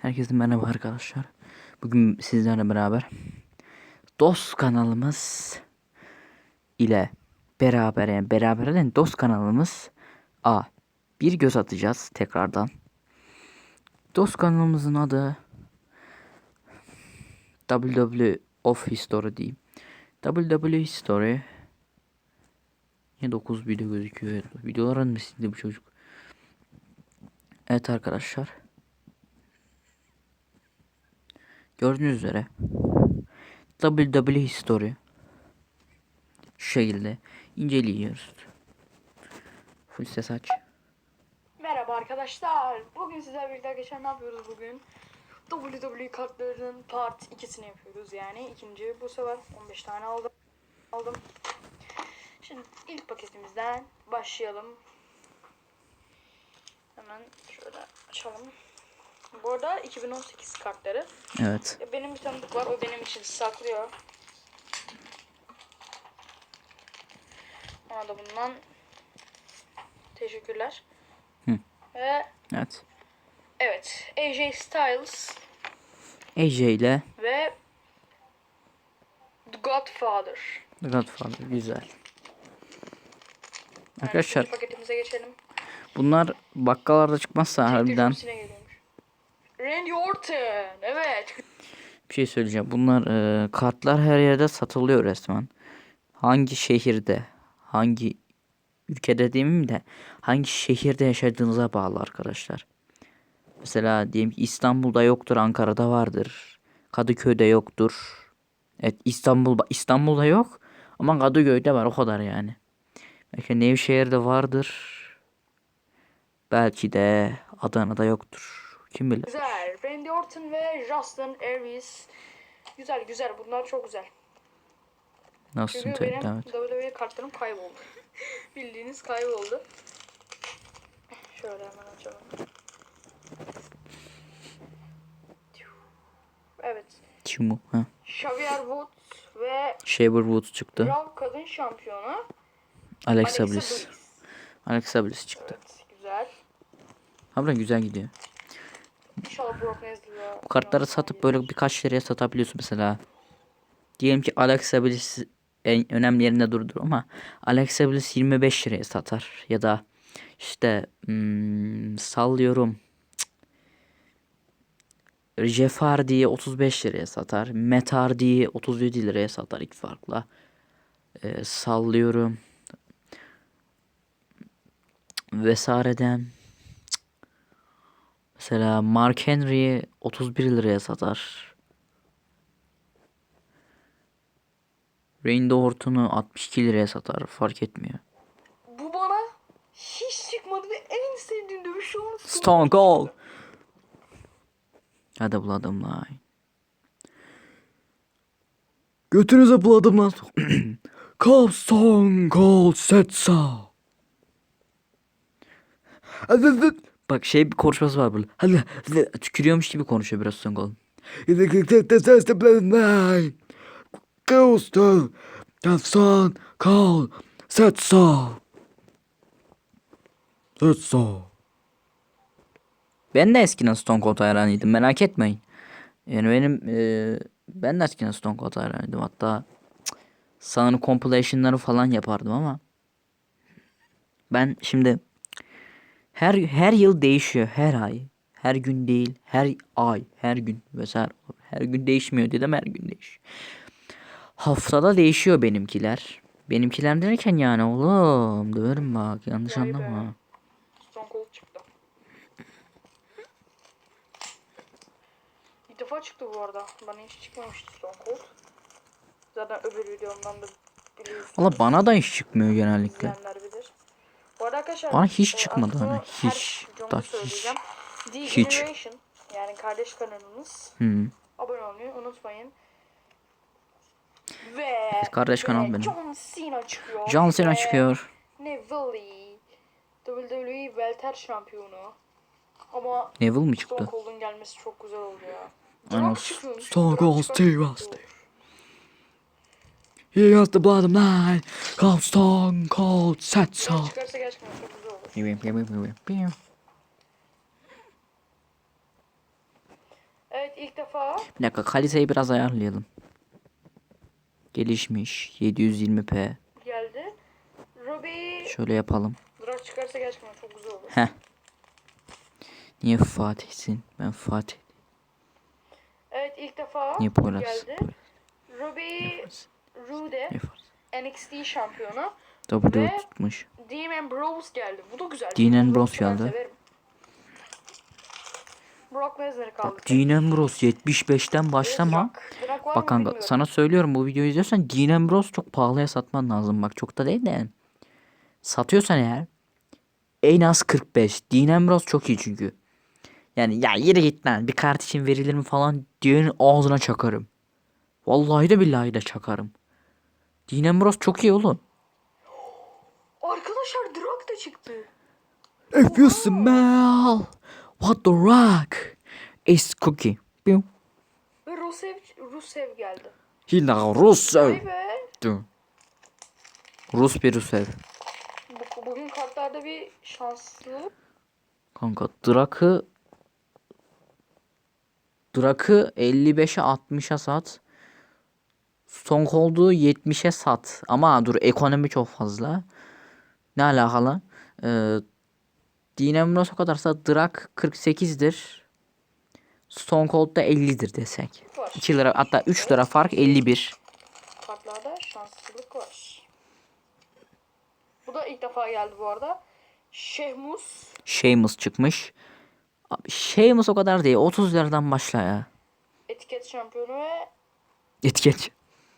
Herkese merhaba arkadaşlar. Bugün sizlerle beraber Dost kanalımız ile beraber yani beraber değil, Dost kanalımız A bir göz atacağız tekrardan. Dost kanalımızın adı WW of History diyeyim. WW History Niye 9 video gözüküyor? Mı sildi bu çocuk? Evet arkadaşlar. Gördüğünüz üzere WW History şu şekilde inceliyoruz. Full ses aç. Merhaba arkadaşlar. Bugün sizlerle birlikte arkadaşlar ne yapıyoruz bugün? WWE kartlarının part 2'sini yapıyoruz yani. ikinci bu sefer 15 tane aldım. aldım. Şimdi ilk paketimizden başlayalım. Hemen şöyle açalım. Bu arada 2018 kartları. Evet. Benim bir tanıdık var. O benim için saklıyor. Ona da bundan teşekkürler. Hı. Ve Evet. evet AJ Styles AJ ile ve The Godfather. The Godfather güzel. Arkadaşlar paketimize geçelim. bunlar bakkallarda çıkmazsa Tek harbiden. Randy Orton. Evet. bir şey söyleyeceğim. Bunlar e, kartlar her yerde satılıyor resmen. Hangi şehirde, hangi ülkede demeyeyim de hangi şehirde yaşadığınıza bağlı arkadaşlar. Mesela diyelim ki İstanbul'da yoktur, Ankara'da vardır. Kadıköy'de yoktur. Evet İstanbul İstanbul'da yok ama Kadıköy'de var o kadar yani. Belki Nevşehir'de vardır. Belki de Adana'da yoktur. Kim bilir. Güzel. Randy Orton ve Justin Aries. Güzel güzel. Bunlar çok güzel. Nasılsın Çünkü Ted? benim Evet. WWE kartlarım kayboldu. Bildiğiniz kayboldu. Şöyle hemen açalım. Evet. Kim bu? Ha. Xavier Woods ve Shaver Woods çıktı. Raw kadın şampiyonu Alexa Alexa Bliss. Bliss. Alexa Bliss çıktı. Evet, güzel. Harbiden güzel gidiyor. Bu kartları satıp böyle birkaç liraya satabiliyorsun mesela. Diyelim ki Alexa Bliss en önemli yerinde durdur ama Alexa Bliss 25 liraya satar. Ya da işte hmm, sallıyorum. Jeff Hardy'yi 35 liraya satar. Matt Hardy'yi 37 liraya satar iki farkla. Ee, sallıyorum. Vesaireden. Mesela Mark Henry'i 31 liraya satar. Randy Orton'u 62 liraya satar. Fark etmiyor. Bu bana hiç çıkmadı ve en sevdiğim dövüş an Stone Cold. Hadi buladım lan. Götünüze buladım lan. Come Stone Cold Setsa. Bak şey bir konuşması var böyle. Hadi tükürüyormuş gibi konuşuyor biraz. Go Stone Stone Cold Setsa. Setsa. Ben de eskiden Stone Cold hayranıydım merak etmeyin. Yani benim e, ben de eskiden Stone Cold hayranıydım. Hatta Sağını compilation'ları falan yapardım ama ben şimdi her her yıl değişiyor her ay. Her gün değil, her ay, her gün vesaire. Her gün değişmiyor dedim her gün değişiyor. Haftada değişiyor benimkiler. Benimkiler derken yani oğlum döverim bak yanlış Vay be. anlama. Cold çıktı. İlk defa çıktı bu arada. Bana hiç çıkmamıştı Stone Cold. Zaten öbür videomdan da biliyorsunuz. Valla bana da hiç çıkmıyor genellikle. izleyenler bilir. Bu arada arkadaşlar Bana hiç e, çıkmadı hani, hiç, da hiç. Hiç. Yani kardeş kanalımız. Hı. Abone olmayı unutmayın. Ve kardeş ve kanal benim. John Cena çıkıyor. John Cena çıkıyor. Neville WWE Welter şampiyonu. Ama Neville mi Stone çıktı? Cold'un gelmesi çok güzel oldu ya. Aynen. Stone Cold Steve Austin. Here's the bottom line. Come Stone Cold Setsa. Çıkarsa gerçekten çok güzel olur. ilk defa Bir dakika kaliteyi biraz ayarlayalım. Gelişmiş 720p. geldi. Robbie Şöyle yapalım. Drak çıkarsa gerçekten çok güzel olur. Heh. Niye Fatih'sin? Ben Fatih. Evet ilk defa Niye Poyraz? geldi. Poyraz. Robbie Rude. NXT şampiyonu. W Ve- tutmuş. Dean Ambrose geldi. Bu da güzel. Dean Ambrose geldi. Brock Lesnar kaldı. Bak Dean Ambrose 75'ten başlama. Drak. Drak Bak kanka bilmiyorum. sana söylüyorum bu videoyu izliyorsan Dean Ambrose çok pahalıya satman lazım. Bak çok da değil de yani. Satıyorsan eğer en az 45. Dean Ambrose çok iyi çünkü. Yani ya yere git lan bir kart için verilir mi falan diyenin ağzına çakarım. Vallahi de billahi de çakarım. Dean Ambrose çok iyi oğlum. Arkadaşlar Drak da çıktı. If you smell what the rock is cooking. Biu. Ve Rusev, Rusev geldi. Hila Rusev. Vay be. Rus bir Rusev. Bu, bugün kartlarda bir şanslılık. Kanka Drak'ı Drak'ı 55'e 60'a sat. Cold'u 70'e sat. Ama dur ekonomi çok fazla. Ne alakalı? Ee, Ambrose o kadarsa Drak 48'dir. Stone Cold da 50'dir desek. var. 2 lira hatta 3 lira fark 51. Kartlarda şanslılık var. Bu da ilk defa geldi bu arada. Şehmus. Sheamus çıkmış. Sheamus o kadar değil. 30 liradan başla ya. Etiket şampiyonu ve Etiket.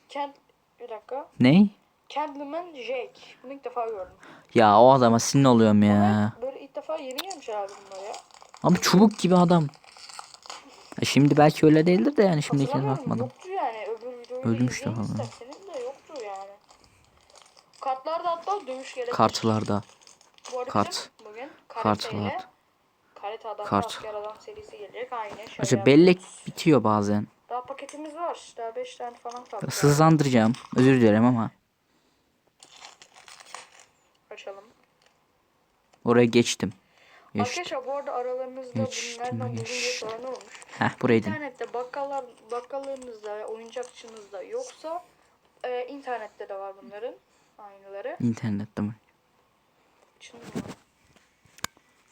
Kent... Bir dakika. Ne? Candleman Jake. Bunu ilk defa gördüm. Ya o adama sinir oluyorum ya. Ama böyle ilk defa yeni gelmiş herhalde bunlar ya. Ama çubuk gibi adam. Ya şimdi belki öyle değildir de yani şimdikine Hatırlamıyorum, bakmadım. Yoktu yani. Öbür videoyu Ölmüş izleyin de falan. isterseniz de yoktu yani. Kartlarda hatta dövüş gelebilir. Kartlarda. Bu arada kart. Bugün Kart karate adam Kart. asker adam serisi gelecek. Aynı İşte bellek bitiyor bazen. Daha paketimiz var. Daha 5 tane falan kaldı. Hızlandıracağım. Özür dilerim ama. Açalım. Oraya geçtim. Geçtim. Arkadaşlar bu arada aralarınızda Geçtim, bunlardan diye geçtim. soran olmuş. Heh buraydım. İnternette bakkallar, bakkallarınızda, oyuncakçınızda yoksa e, internette de var bunların aynıları. İnternette mi?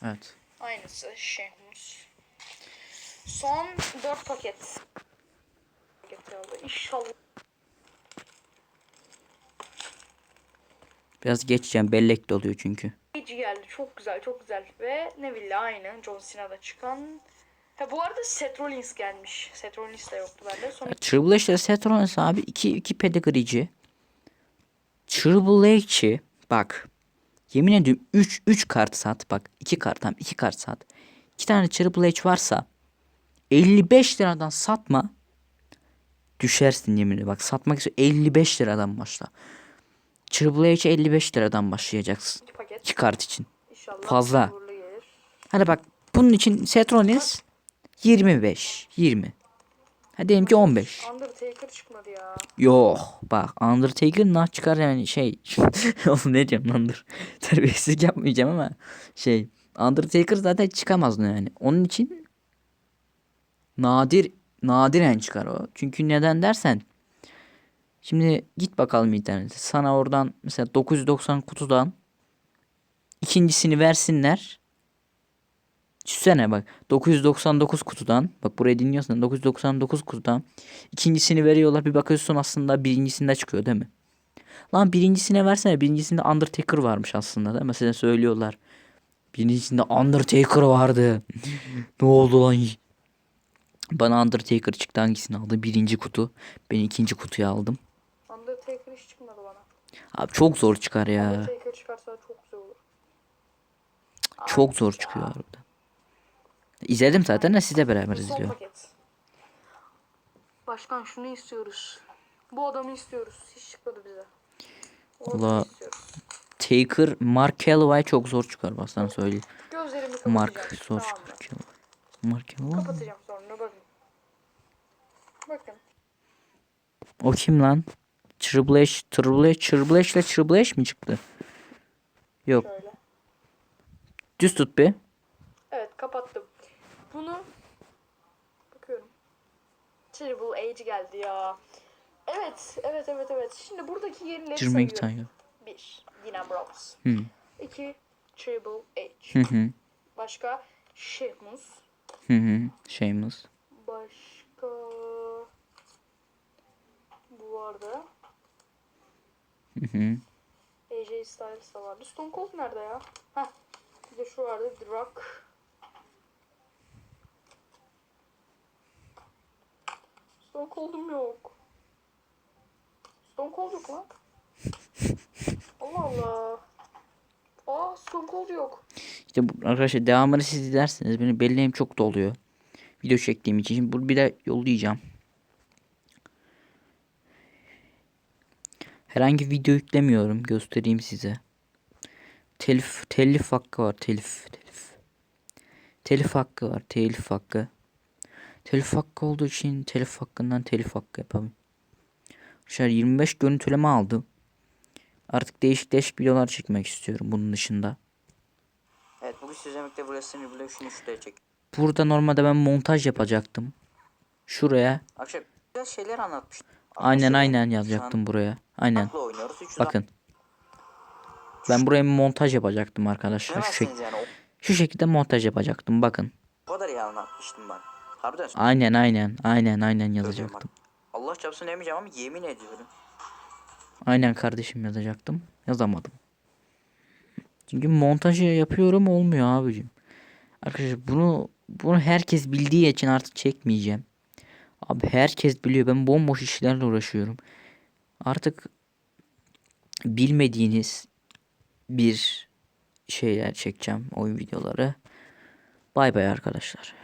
Evet. aynısı Şehmus. Son 4 paket. Kaldı. İnşallah. Biraz geçeceğim. Bellek de oluyor çünkü. Page geldi. Çok güzel, çok güzel. Ve Neville'le aynı. John Cena'da çıkan. Ha bu arada Seth Rollins gelmiş. Seth Rollins de yoktu bende. Sonra Triple H'de Seth Rollins abi 2 2 pedigreeci. Triple H'ci bak. Yemin ediyorum 3 3 kart sat bak 2 kart tam 2 kart sat. 2 tane Triple H varsa 55 liradan satma. Düşersin yemin ediyorum. Bak satmak için 55 liradan başla. Triple H'e 55 liradan başlayacaksın. 2 paket. 2 kart için. İnşallah Fazla. Hadi bak bunun için Seth Rollins 25 20. Hadi diyelim ki 15. Undertaker çıkmadı ya. Yok bak Undertaker nah çıkar yani şey oğlum ne diyeceğim lan dur terbiyesizlik yapmayacağım ama şey Undertaker zaten çıkamaz yani onun için nadir nadiren çıkar o çünkü neden dersen şimdi git bakalım internete sana oradan mesela 990 kutudan ikincisini versinler Düşünsene bak 999 kutudan bak burayı dinliyorsan 999 kutudan ikincisini veriyorlar bir bakıyorsun aslında birincisinde çıkıyor değil mi? Lan birincisine versene birincisinde Undertaker varmış aslında değil mi? Mesela söylüyorlar. Birincisinde Undertaker vardı. ne oldu lan? Bana Undertaker çıktı hangisini aldı? Birinci kutu. Ben ikinci kutuyu aldım. Undertaker hiç çıkmadı bana. Abi çok zor çıkar ya. Undertaker çıkarsa çok güzel olur. Çok zor çıkıyor harbiden. İzledim zaten de sizle beraber izliyor. paket. Başkan şunu istiyoruz. Bu adamı istiyoruz. Hiç çıkmadı bize. Valla-. Taker, Mark Calloway çok zor çıkar bak sana söyleyeyim. Mark zor Tamam çıkar. Mark Calloway. Kapatacağım. Bakın. O kim lan? Triple H, Triple H ile Triple H mi çıktı? Yok. Şöyle. Düz tut bir. Evet kapattım. Bunu bakıyorum. Triple H geldi ya. Evet, evet, evet, evet. Şimdi buradaki yenileri sayıyorum. tanıyor. 1. Dina Bros. Hı. 2. Triple H. Hı hı. Başka Sheamus. Hı hı. Şeyimiz. Başka bu vardı. Hı hı. AJ Styles da vardı. Stone Cold nerede ya? Heh. Bir de şu vardı. The Rock. Stone Cold'um yok. Stone Cold yok lan. Allah Allah. Aa Stone Cold yok. İşte bu, arkadaşlar devamını siz izlerseniz benim belleğim çok doluyor. Video çektiğim için. Şimdi bunu bir de yollayacağım. Herhangi video yüklemiyorum. Göstereyim size. Telif, telif hakkı var. Telif, telif. Telif hakkı var. Telif hakkı. Telif hakkı olduğu için telif hakkından telif hakkı yapalım. Arkadaşlar 25 görüntüleme aldım. Artık değişik değişik videolar çekmek istiyorum bunun dışında. Evet bugün sizlerle birlikte burası Revolution 3'te çek. Burada normalde ben montaj yapacaktım. Şuraya. Arkadaşlar biraz şeyler anlatmıştım. Aynen aynen yazacaktım buraya. Aynen. Akla oynuyoruz. 300 Bakın. Ben buraya bir montaj yapacaktım arkadaşlar. Şu, şek- yani. şu şekilde montaj yapacaktım. Bakın. O kadar iyi anlatmıştım ben. Harbiden Aynen aynen. Aynen aynen yazacaktım. Allah çarpsın demeyeceğim ama yemin ediyorum. Aynen kardeşim yazacaktım. Yazamadım. Çünkü montajı yapıyorum olmuyor abicim. Arkadaşlar bunu bunu herkes bildiği için artık çekmeyeceğim. Abi herkes biliyor ben bomboş işlerle uğraşıyorum. Artık bilmediğiniz bir şeyler çekeceğim oyun videoları. Bay bay arkadaşlar.